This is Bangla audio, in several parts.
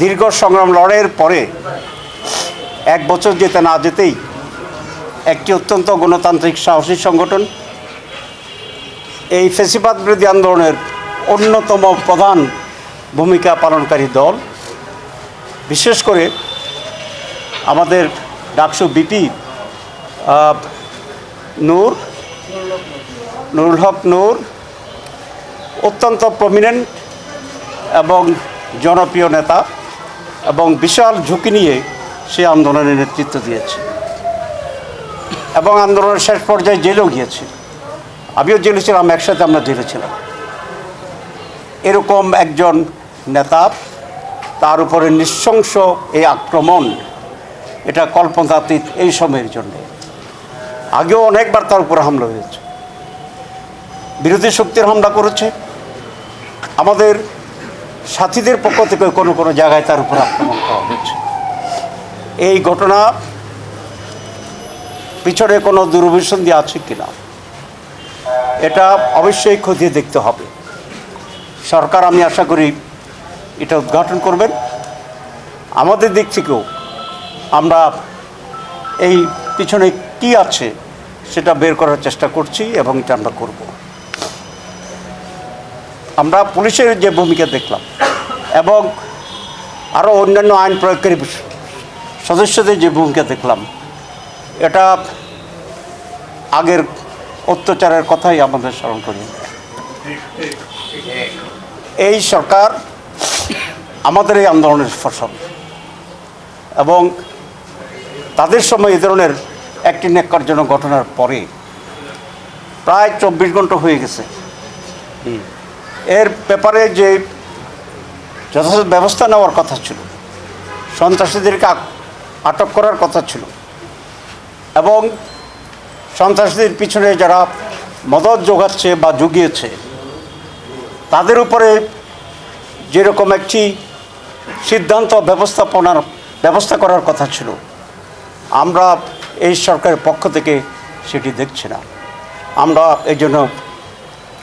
দীর্ঘ সংগ্রাম লড়াইয়ের পরে এক বছর যেতে না যেতেই একটি অত্যন্ত গণতান্ত্রিক সাহসী সংগঠন এই ফেসিবাদ বিরোধী আন্দোলনের অন্যতম প্রধান ভূমিকা পালনকারী দল। বিশেষ করে আমাদের ডাকসু বিপি নূর, নুরুল হক নূর, অত্যন্ত প্রমিনেন্ট এবং জনপ্রিয় নেতা। এবং বিশাল ঝুঁকি নিয়ে সে আন্দোলনের নেতৃত্ব দিয়েছে। এবং আন্দোলনের শেষ পর্যায়ে জেলেও গিয়েছে আমিও জেলে ছিলাম, একসাথে আমরা জেলে ছিলাম। এরকম একজন নেতা, তার উপরে নৃশংস এই আক্রমণ, এটা কল্পনাতীত এই সময়ের জন্যে। আগেও অনেকবার তার উপরে হামলা হয়েছে। বিরোধী শক্তির হামলা করেছে। আমাদের সাথীদের পক্ষ থেকে কোনো কোনো জায়গায় তার উপর আক্রমণ করা হয়েছে। এই ঘটনা পিছনে কোনো দুরভিসন্ধি আছে কিনা, এটা অবশ্যই খতিয়ে দেখতে হবে। সরকার, আমি আশা করি এটা উদ্ঘাটন করবেন। আমাদের দিক থেকেও আমরা এই পিছনে কি আছে সেটা বের করার চেষ্টা করছি এবং এটা আমরা করব। আমরা পুলিশের যে ভূমিকা দেখলাম এবং আরও অন্যান্য আইন প্রয়োগকারী সদস্যদের যে ভূমিকা দেখলাম, এটা আগের অত্যাচারের কথাই আমাদের স্মরণ করি। এই সরকার আমাদের এই আন্দোলনের ফসল এবং তাদের সময় এ ধরনের একটি ন্যাক্কারজনক ঘটনার পরে প্রায় চব্বিশ ঘণ্টা হয়ে গেছে। এর ব্যাপারে যে যথাযথ ব্যবস্থা নেওয়ার কথা ছিল, সন্ত্রাসীদেরকে আটক করার কথা ছিল, এবং সন্ত্রাসীদের পিছনে যারা মদত যোগাচ্ছে বা জুগিয়েছে, তাদের উপরে যেরকম একটি সিদ্ধান্ত ব্যবস্থাপনার, ব্যবস্থা করার কথা ছিল, আমরা এই সরকারের পক্ষ থেকে সেটি দেখছি না। আমরা এই জন্য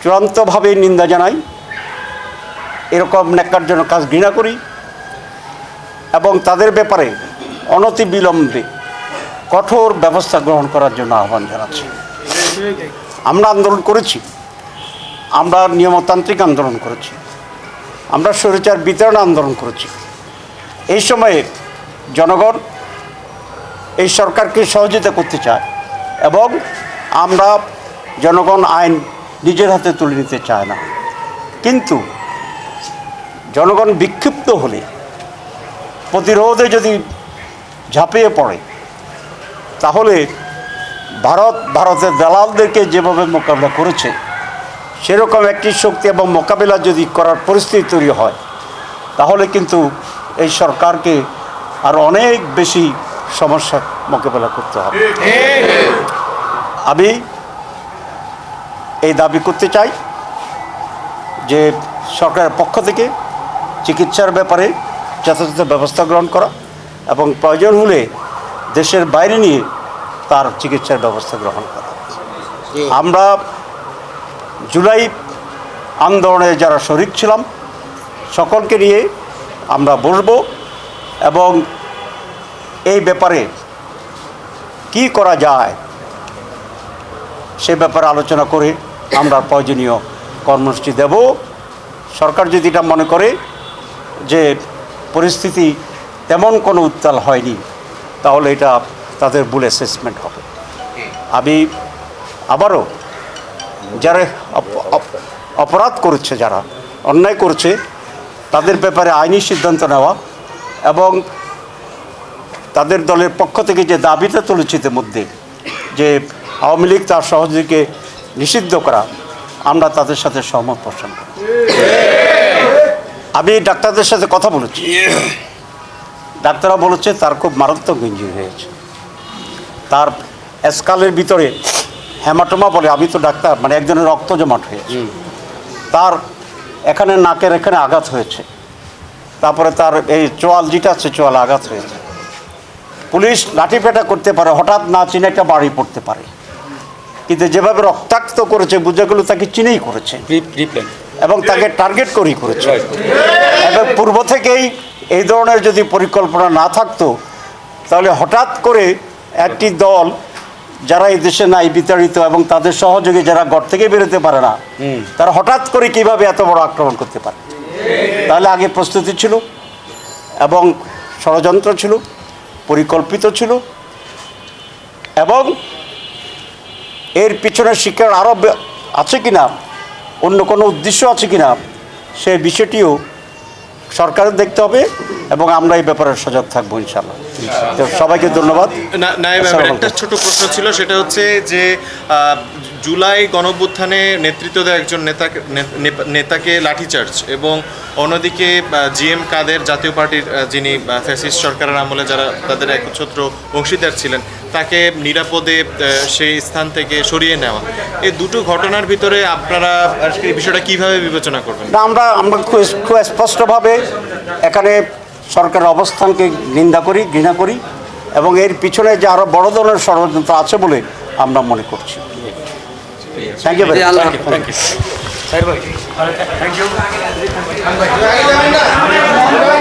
চূড়ান্তভাবে নিন্দা জানাই। এরকম ন্যাক্কারজনক কাজ ঘৃণা করি এবং তাদের ব্যাপারে অনতি বিলম্বে কঠোর ব্যবস্থা গ্রহণ করার জন্য আহ্বান জানাচ্ছি। আমরা আন্দোলন করেছি। আমরা নিয়মতান্ত্রিক আন্দোলন করেছি। আমরা স্বৈরাচার বিতরণ আন্দোলন করেছি। এই সময়ে জনগণ এই সরকারকে সহযোগিতা করতে চায় এবং আমরা জনগণ আইন নিজের হাতে তুলে নিতে চায় না। কিন্তু জনগণ বিক্ষিপ্ত হলে প্রতিরোধে যদি ঝাঁপিয়ে পড়ে, তাহলে ভারত, ভারতের দালালদেরকে যেভাবে মোকাবিলা করেছে, সেরকম একটি শক্তি এবং মোকাবিলা যদি করার পরিস্থিতি তৈরি হয়, তাহলে কিন্তু এই সরকারকে আর অনেক বেশি সমস্যার মোকাবেলা করতে হবে। আমি এই দাবি করতে চাই যে সরকারের পক্ষ থেকে চিকিৎসার ব্যাপারে যথাযথ ব্যবস্থা গ্রহণ করা এবং প্রয়োজন হলে দেশের বাইরে নিয়ে তার চিকিৎসার ব্যবস্থা গ্রহণ করা। আমরা জুলাই আন্দোলনে যারা শরিক ছিলাম সকলকে নিয়ে আমরা বসব এবং এই ব্যাপারে কি করা যায় সে ব্যাপারে আলোচনা করে আমরা প্রয়োজনীয় কর্মসূচি দেব। সরকার যদি এটা মনে করে যে পরিস্থিতি তেমন কোনো উত্তাল হয়নি, তাহলে এটা তাদের ভুল অ্যাসেসমেন্ট হবে। আমি আবারও যারা অপ- অপ- অপরাধ করছে, যারা অন্যায় করছে, তাদের ব্যাপারে আইনি সিদ্ধান্ত নেওয়া এবং তাদের দলের পক্ষ থেকে যে দাবিটা তুলেছে মধ্যে যে আওয়ামী লীগ তার সহযোগীকে নিষিদ্ধ করা, আমরা তাদের সাথে সহমত পোষণ করি। আমি ডাক্তারদের সাথে কথা বলেছি। ডাক্তাররা বলেছে তার খুব মারাত্মক ইঞ্জুরি হয়েছে। তার স্কালের ভিতরে হ্যামাটোমা বলে আমি তো ডাক্তার মানে একজনের রক্ত জমাট হয়েছে। তার এখানে নাকের এখানে আঘাত হয়েছে। তারপরে তার এই চোয়াল যেটা আছে চোয়াল আঘাত হয়েছে। পুলিশ লাঠিপেটা করতে পারে হঠাৎ না চিনে একটা বাড়ি পড়তে পারে। কিন্তু যেভাবে রক্তাক্ত করেছে বুঝে গেল তাকে চিনেই করেছে। এবং তাকে টার্গেট করেই করেছে। এবং পূর্ব থেকেই এই ধরনের যদি পরিকল্পনা না থাকতো তাহলে হঠাৎ করে একটি দল যারা এই দেশে নাই বিতাড়িত এবং তাদের সহযোগী যারা ঘর থেকে বেরোতে পারে না তারা হঠাৎ করে কীভাবে এত বড় আক্রমণ করতে পারে? তাহলে আগে প্রস্তুতি ছিল এবং ষড়যন্ত্র ছিল পরিকল্পিত ছিল এবং এর পিছনে শিক্ষার আরও আছে কিনা অন্য কোনো উদ্দেশ্য আছে কি না সে বিষয়টিও সরকারের দেখতে হবে এবং আমরা এই ব্যাপারে সজাগ থাকব ইনশাল্লাহ তো সবাইকে ধন্যবাদ। একটা। ছোট প্রশ্ন ছিল সেটা হচ্ছে যে জুলাই গণঅভ্যুত্থানে নেতৃত্ব দেয় একজন নেতাকে নেতাকে লাঠিচার্জ এবং অন্যদিকে জিএম কাদের জাতীয় পার্টির যিনি ফ্যাসিস্ট সরকারের আমলে যারা তাদের একচ্ছত্র অংশীদার ছিলেন, তাকে নিরাপদে সেই স্থান থেকে সরিয়ে নেওয়া। এই দুটো ঘটনার ভিতরে আপনারা বিষয়টা কীভাবে বিবেচনা করবেন? আমরা আমরা খুব স্পষ্টভাবে এখানে সরকারের অবস্থানকে নিন্দা করি, ঘৃণা করি এবং এর পিছনে যে আরও বড় ধরনের ষড়যন্ত্র আছে বলে আমরা মনে করছি। Thank you. Thank you. Thank you. Thank you. Thank you. Thank you. Thank Thank you